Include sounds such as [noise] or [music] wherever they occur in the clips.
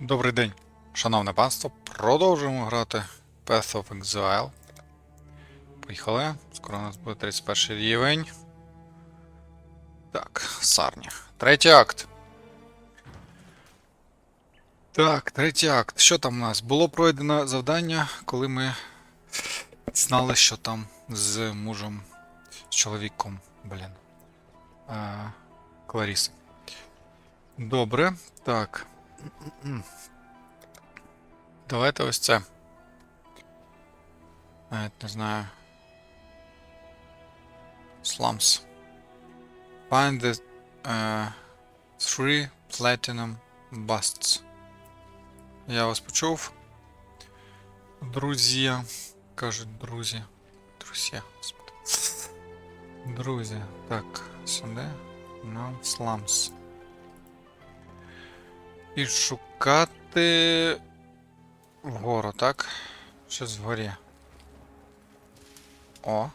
Добрий день, шановне панство. Продовжуємо грати Path of Exile. Поїхали. Скоро у нас буде 31 рівень. Так, Сарні. Третій акт. Так, третій акт. Що там у нас? Було пройдено завдання, коли ми знали, що там з мужем, з чоловіком, блін. А, Кларіс. Добре. Так. Давайте ось це. Навіть не знаю. Slums. Find the uh, three platinum busts. Я вас почув. Друзі. Кажуть, друзі. Друзі. Друзі. Так, сюди. No slums. І шукати вгору, так? Щось вгорі. О.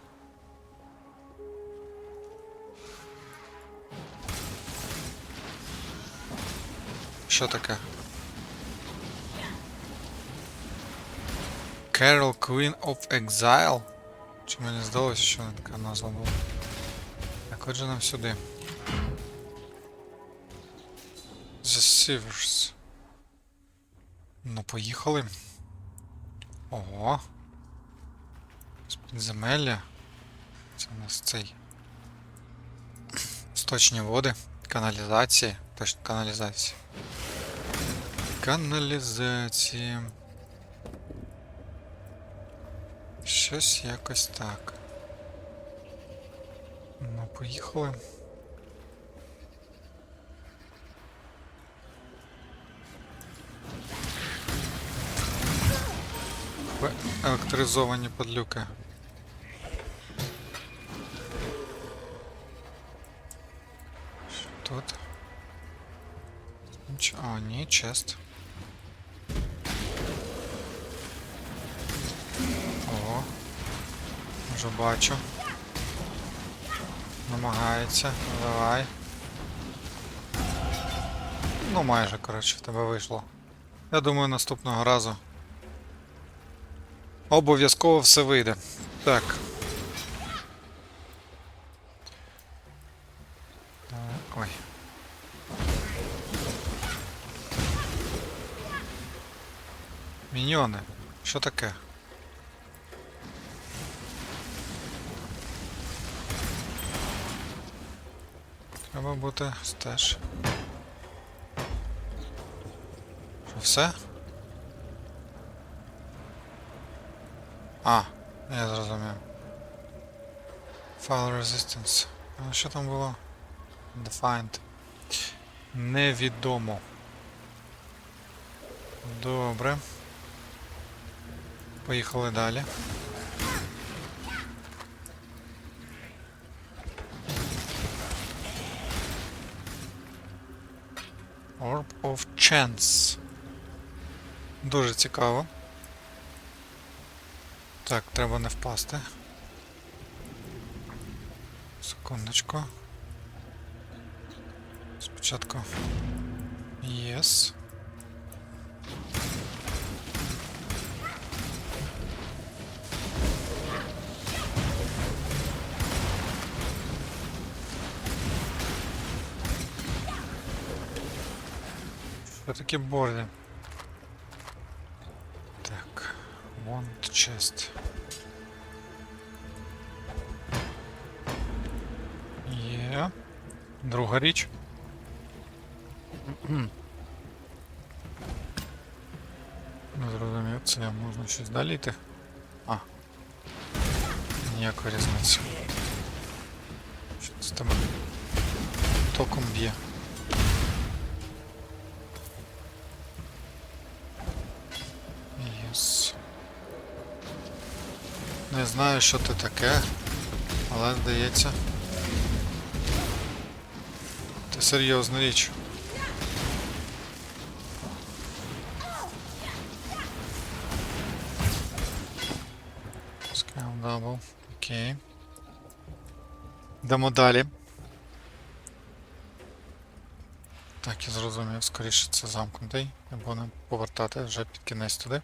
Що таке? Carol Queen of Exile? Чи мені здалося, що вона така назва була? Так, отже нам сюди. The Ну, поїхали. Ого. Підземелля. Це у нас цей. Сточні води. Каналізації. Точно каналізації. Каналізації. Щось якось так. Ну, поїхали. Ви- Електризовані подлюки. Що тут? Нич... А, ні, чест. О, вже бачу. Намагається. Давай. Ну, майже, коротше, в тебе вийшло. Я думаю, наступного разу Обов'язково все вийде. Так. Е, Ой. Міньйони. Що таке? Треба бути стеж. Що все? А, я зрозумів. File resistance. А що там було? Defined. Невідомо. Добре. Поїхали далі. Orb of Chance. Дуже цікаво. Так, треба не впасти. Секундочку. Спочатку. Єс. Що таке борди? Так. Want chest. Друга річ. Не зрозумів, це можна щось далі йти. А. Ніякої різниці. Що це тебе током б'є. Єс. Не знаю, що це таке, але здається. Це серйозна річ. Scale double. Окей. Йдемо далі. Так, я зрозумів, скоріше це замкнутий. Не будемо повертати вже під кінець туди.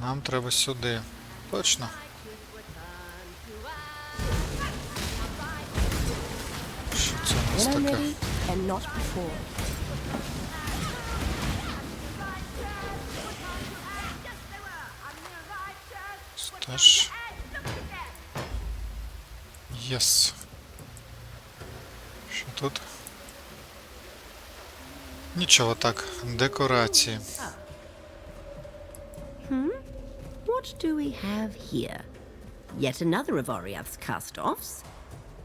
Нам треба сюди. Точно. When I'm таке? ready and not before. Теж. Єс. Що тут? Нічого так, декорації. What do we have here? Yet another of Oriath's cast-offs.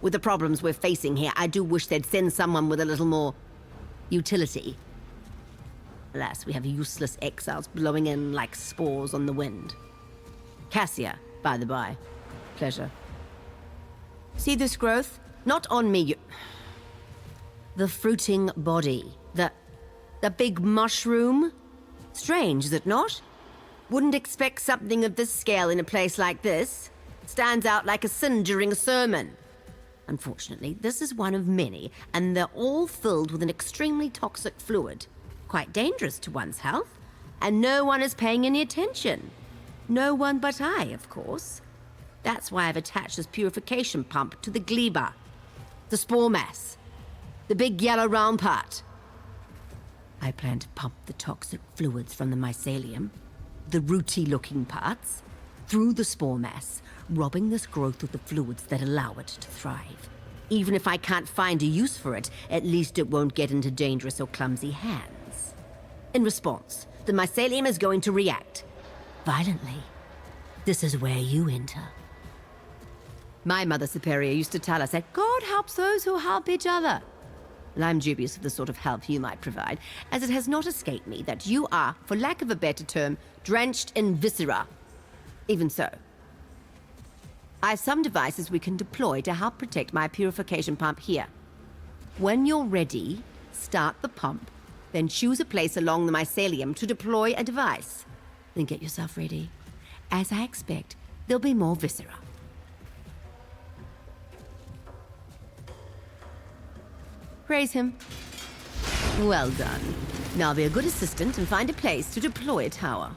With the problems we're facing here, I do wish they'd send someone with a little more utility. Alas, we have useless exiles blowing in like spores on the wind. Cassia, by the by. Pleasure. See this growth? Not on me. You... The fruiting body. The. the big mushroom? Strange, is it not? Wouldn't expect something of this scale in a place like this. Stands out like a sin during a sermon. Unfortunately, this is one of many, and they're all filled with an extremely toxic fluid. Quite dangerous to one's health, and no one is paying any attention. No one but I, of course. That's why I've attached this purification pump to the gleba, the spore mass, the big yellow round part. I plan to pump the toxic fluids from the mycelium, the rooty looking parts, through the spore mass, robbing this growth of the fluids that allow it to thrive. Even if I can't find a use for it, at least it won't get into dangerous or clumsy hands. In response, the mycelium is going to react violently. This is where you enter. My Mother Superior used to tell us that God helps those who help each other. Well, I'm dubious of the sort of help you might provide, as it has not escaped me that you are, for lack of a better term, drenched in viscera. Even so, I have some devices we can deploy to help protect my purification pump here. When you're ready, start the pump, then choose a place along the mycelium to deploy a device. Then get yourself ready. As I expect, there'll be more viscera. Praise him. Well done. Now be a good assistant and find a place to deploy a tower.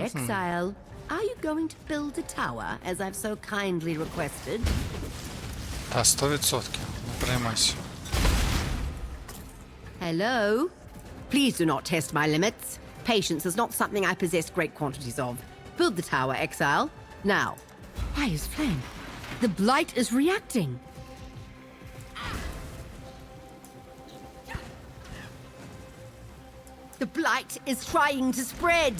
Exile, are you going to build a tower as I've so kindly requested? Та 100%. Не переймайся. Hello? Please do not test my limits. Patience is not something I possess great quantities of. Build the tower, Exile. Now. Why is flame? The blight is reacting. The blight is trying to spread.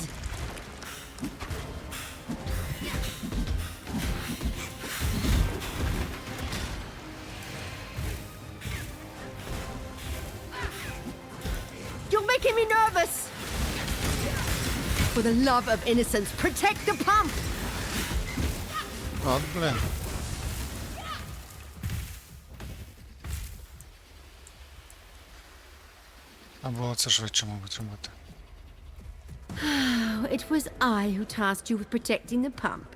making me nervous. For the love of innocence, protect the pump. От, блін. А було це швидше, мабуть, робити. It was I who tasked you with protecting the pump.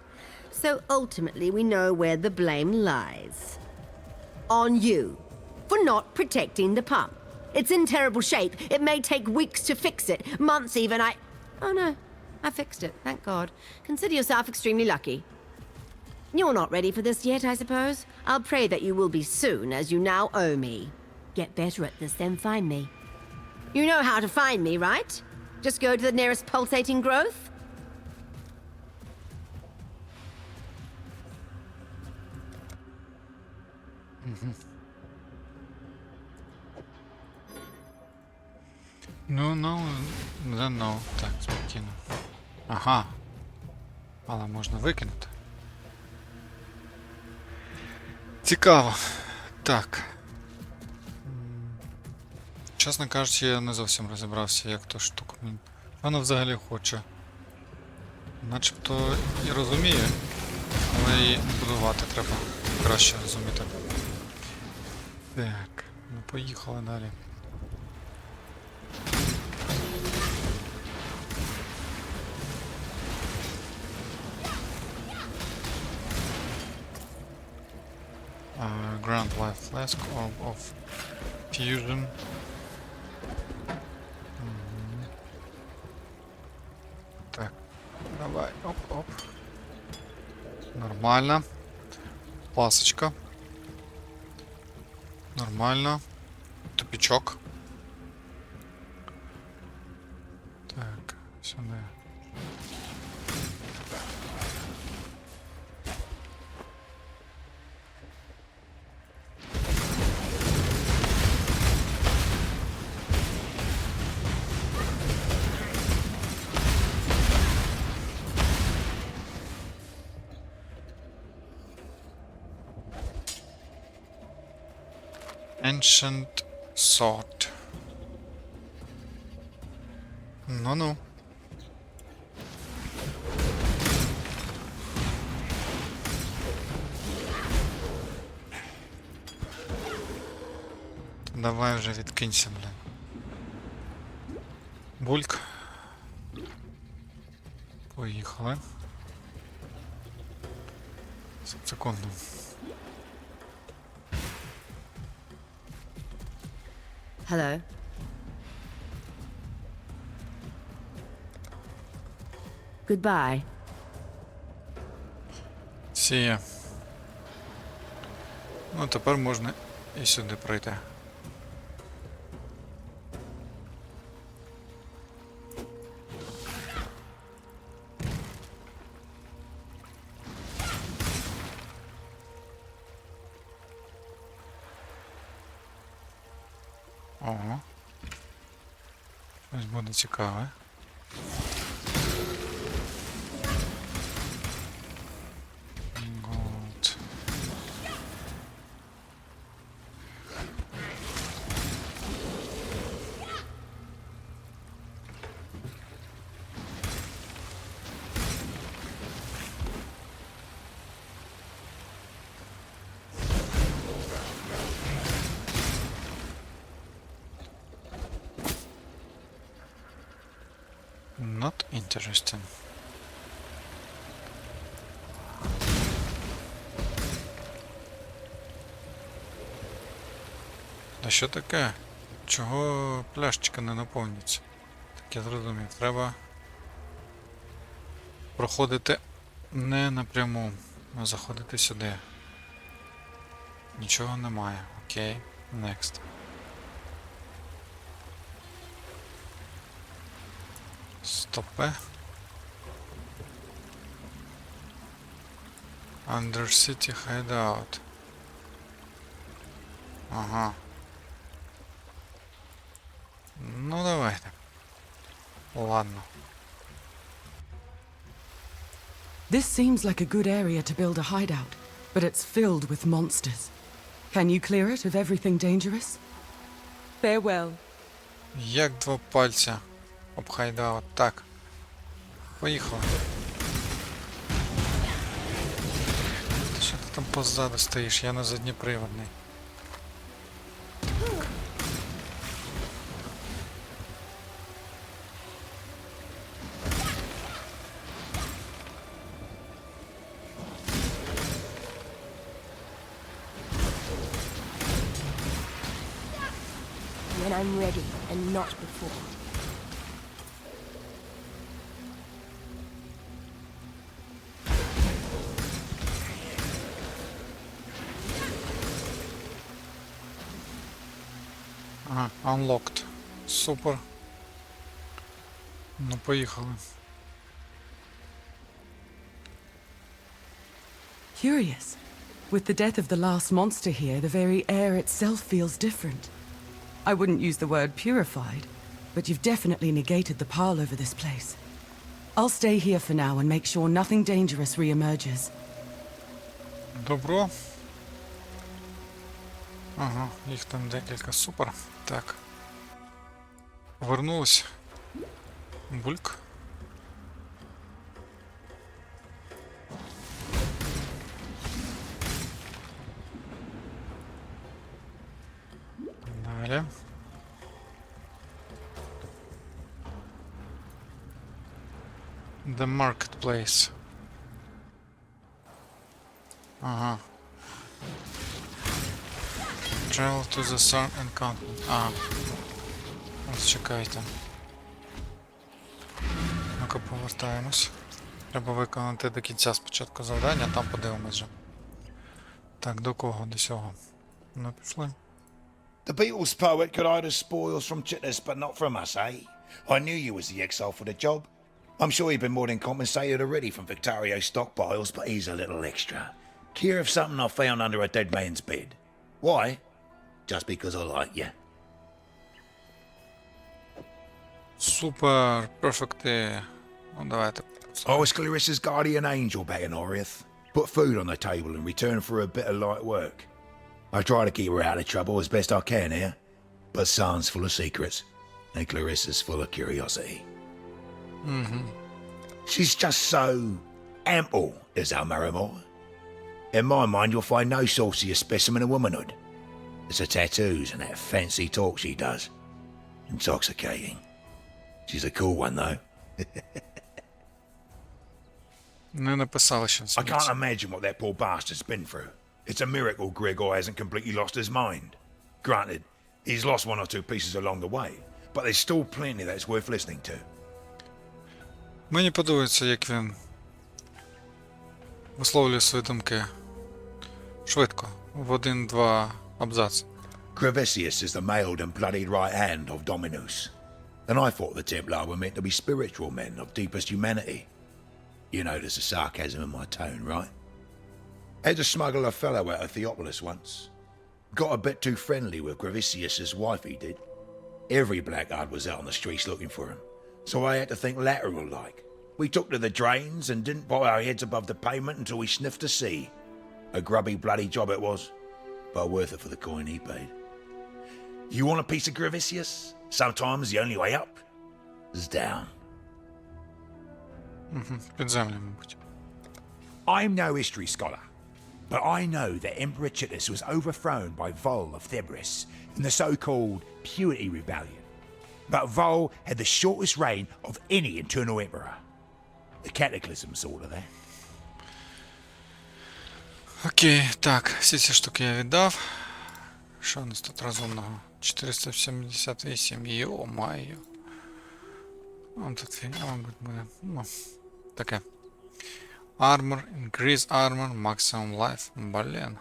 So ultimately, we know where the blame lies. On you. For not protecting the pump. It's in terrible shape. It may take weeks to fix it, months even. I. Oh no, I fixed it, thank God. Consider yourself extremely lucky. You're not ready for this yet, I suppose. I'll pray that you will be soon, as you now owe me. Get better at this, then find me. You know how to find me, right? Just go to the nearest pulsating growth? Ну, ну, не ну. Так, спокійно. Ага. Але можна викинути. Цікаво. Так. Чесно кажучи, я не зовсім розібрався, як то штука. Вона взагалі хоче. Начебто і розуміє, але і будувати треба краще розуміти. Так, ну поїхали далі. Grand Life Flask of, of Fusion. Так, давай, оп-оп. Нормально. Пасочка. Нормально. Тупичок. Ancient Sword. Ну-ну. Давай вже відкинься, блін. Бульк. Поїхали. С- Секунду. Hello. Goodbye. Сіє. Ну, тепер можна і сюди пройти. Цікаве. Not interesting. А що таке? Чого пляшечка не наповнюється? Так я зрозумів, треба проходити не напряму, а заходити сюди. Нічого немає. Окей, next. Стопе. Undercity Hideout. Ага. Ну давайте. Ладно. This seems like a good area to build a hideout, but it's filled with monsters. Can you clear it of everything dangerous? Farewell. Як два пальця Об хайдаут. Так. Поїхали. Ти Що ти там позаду стоїш? Я на задніприводний. not before. Ага, unlocked. Супер. Ну, поїхали. Curious. With the death of the last monster here, the very air itself feels different. I wouldn't use the word purified, but you've definitely negated the pile over this place. I'll stay here for now and make sure nothing dangerous re-emerges. Добро. Ага, їх там декілька. Супер. Так. Повернулись. Бульк. Далі. The marketplace. Ага. Travel to the sun and continent. А. Ось чекайте. Ну-ка повертаємось. Треба виконати до кінця спочатку завдання, там подивимось вже. Так, до кого? До сього. Ну, пішли. The Beatles poet could hide us spoils from Chitters, but not from us, eh? I knew you was the exile for the job. I'm sure you've been more than compensated already from Victorio's stockpiles, but here's a little extra. Care of something I found under a dead man's bed. Why? Just because I like you. Супер, перфекти. Ну, давайте. I was Clarissa's guardian angel back in Oriath. Put food on the table in return for a bit of light work. I try to keep her out of trouble as best I can here, but San's full of secrets, and Clarissa's full of curiosity. She's just so ample, is our Marimore. In my mind, you'll find no saucier specimen of womanhood. It's the tattoos and that fancy talk she does. Intoxicating. She's a cool one, though. [laughs] Не написали, що I це. can't imagine what that poor bastard's been through. It's a miracle Gregor hasn't completely lost his mind. Granted, he's lost one or two pieces along the way, but there's still plenty that's worth listening to. Мені подобається, як він висловлює свої думки швидко, в один-два Abzas. Crevesius is the mailed and bloodied right hand of Dominus. And I thought the Templar were meant to be spiritual men of deepest humanity. You notice the sarcasm in my tone, right? Had to smuggle a fellow out of Theopolis once. Got a bit too friendly with Gravisius's wife, he did. Every blackguard was out on the streets looking for him, so I had to think lateral like. We took to the drains and didn't bow our heads above the pavement until we sniffed the sea. A grubby bloody job it was but worth it for the coin he paid. You want a piece of Gravisius? Sometimes the only way up is down. I'm no history scholar, but I know that Emperor Chittus was overthrown by Vol of Thebris in the so-called Purity Rebellion. But Vol had the shortest reign of any internal emperor. The Cataclysm sort of that. Окей, так, всі ці штуки я віддав. Що у нас тут розумного? 478, йо-майо. Он тут фігня, мабуть, буде. Ну, таке. Armor, increase armor, maximum life. Блін.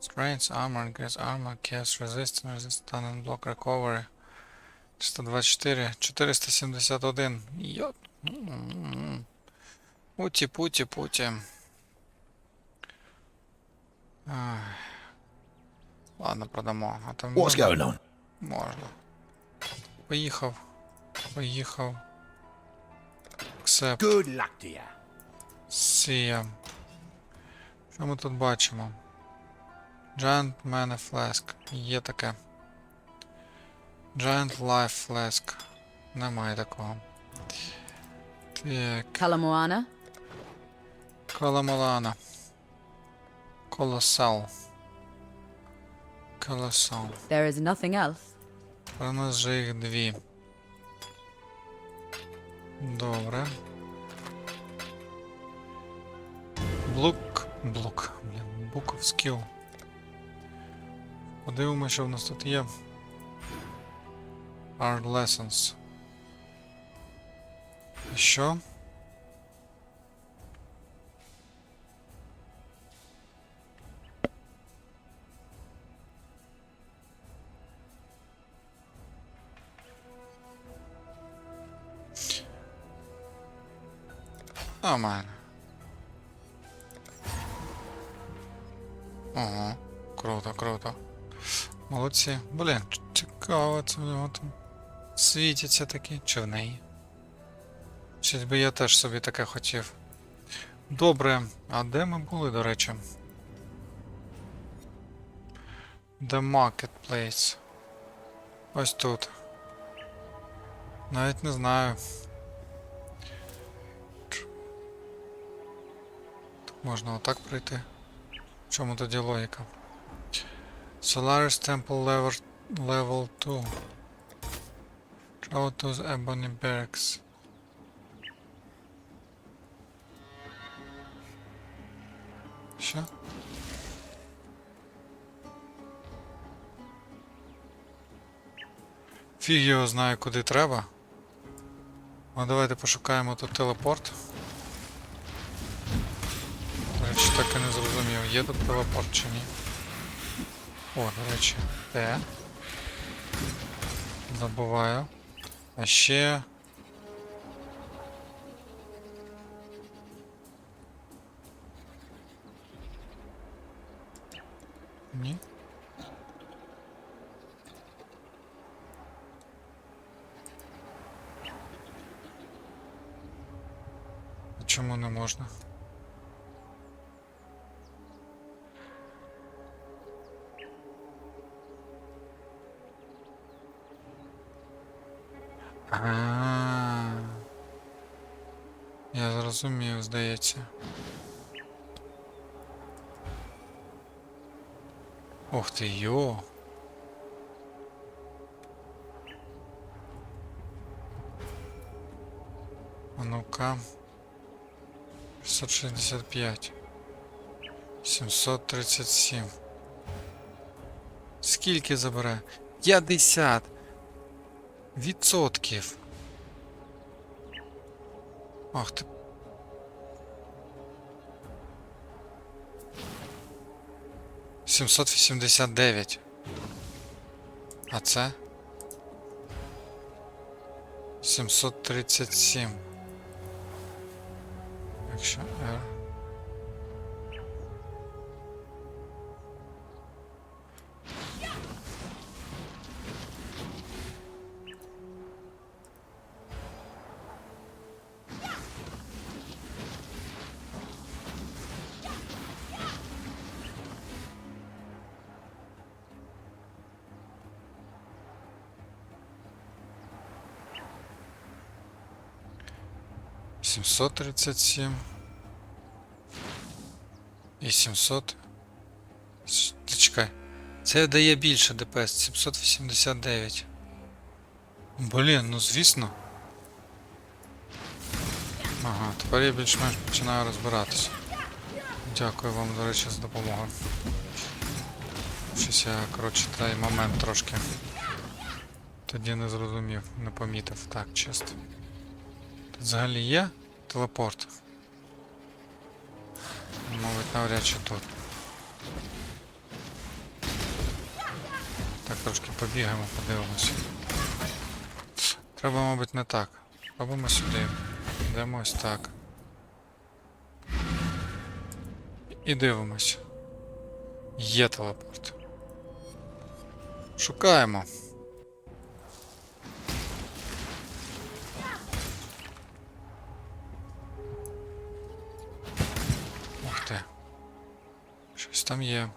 Strength, armor, increase armor, chaos resistance, resist stun and block recovery. 324, 471. Йоп. Путі, путі, путі. Ай. Ладно, продамо. А там What's можна? going on? Можна. Поїхав. Поїхав. Accept. Good luck to you. Сія. Що ми тут бачимо? Giant Mana Flask. Є таке. Giant Life Flask. Немає такого. Так. Kalamoana? Коломолана. Колосал. Колосал. There is nothing else. У нас же їх дві. Добре. Блок. Блок. Блін. Book of Skill. Подивимося, що в нас тут є. Art Lessons. І що? Нормально. Ого, круто, круто. Молодці. Блін, цікаво, це в нього там світяться такі. Чи в неї? Щось би я теж собі таке хотів. Добре, а де ми були, до речі? The Marketplace. Ось тут. Навіть не знаю. Можна отак пройти. В чому тоді логіка? Solaris Temple Level, level 2. Travel to the Ebony Barracks. Що? Фіг його знає, куди треба. Ну, давайте пошукаємо тут телепорт. До речі, так і не зрозумів, є тут телепорт чи ні. О, до речі, Т. Забуваю. А ще. Ні. Чому не можна? А. Я зрозумів, здається. Ох ти йо. А ну-ка. 665. 737. Скільки забере? 50 Відсотків. Ах ти. Сімсот вісімдесят дев'ять. А це? Сімсот тридцять сім. Якщо R. Сімсот тридцять сім. І 700. С- чекай. Це дає більше ДПС 789. Блін, ну звісно. Ага, тепер я більш-менш починаю розбиратися. Дякую вам, до речі, за допомогу. Щось я, коротше, той момент трошки. Тоді не зрозумів, не помітив. Так, чисто. Тут взагалі є телепорт. Мабуть, навряд чи тут. Так, трошки побігаємо, подивимося. Треба, мабуть, не так. Робимо сюди. Йдемо ось так. І дивимось. Є телепорт. Шукаємо. там є.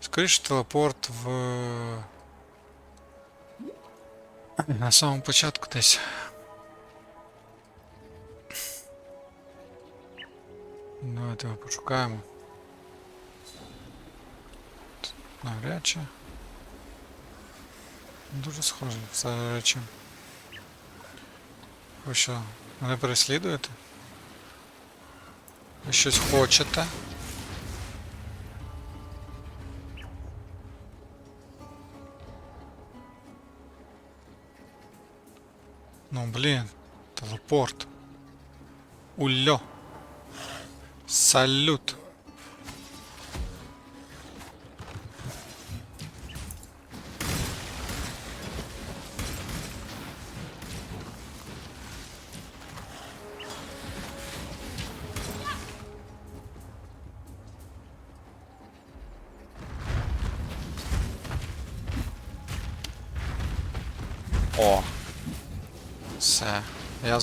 Скоріше телепорт в. На самому початку десь. Давайте його пошукаємо. Тут Навряд чи. Дуже схоже, все речі. Ви що, мене переслідуєте? Ви щось хочете? Ну блин, телепорт. Ульо. Салют.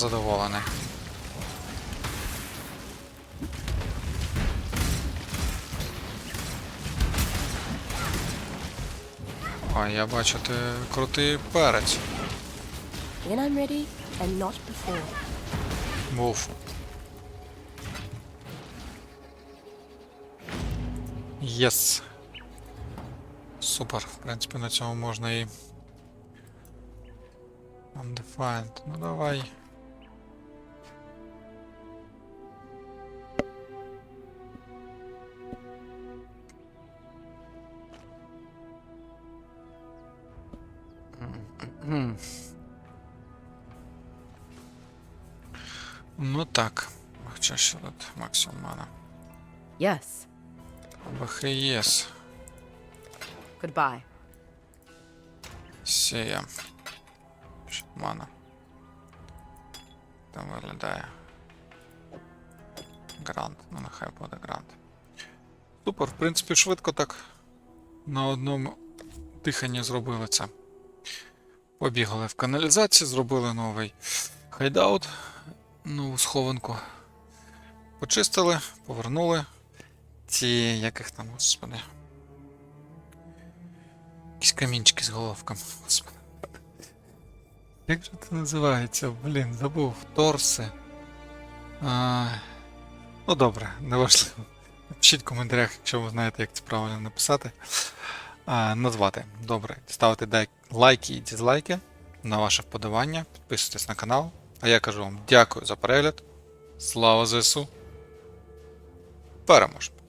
Задоволений. А я бачу, ти крутий перець. When I'm ready and not before. Був. Єс. Супер. В принципі, на цьому можна і. Undefined. Ну давай. Так. Хоча що тут максимум мана. Yes. БХЄС. Goodbye. Сія. Що мана. Там виглядає. Грант. Ну нехай буде грант. Супер, в принципі, швидко так. На одному диханні зробили це. Побігали в каналізацію, зробили новий хайдаут, нову схованку. Почистили, повернули. Ці яких там, господи. Якісь камінчики з головками. Господи. Як же це називається? Блін, забув. Торси. А, ну добре, неважливо. Напишіть в коментарях, якщо ви знаєте, як це правильно написати. А, назвати. Добре. Ставте лайки і дізлайки на ваше вподобання. Підписуйтесь на канал. А я кажу вам дякую за перегляд. Слава ЗСУ. Переможемо!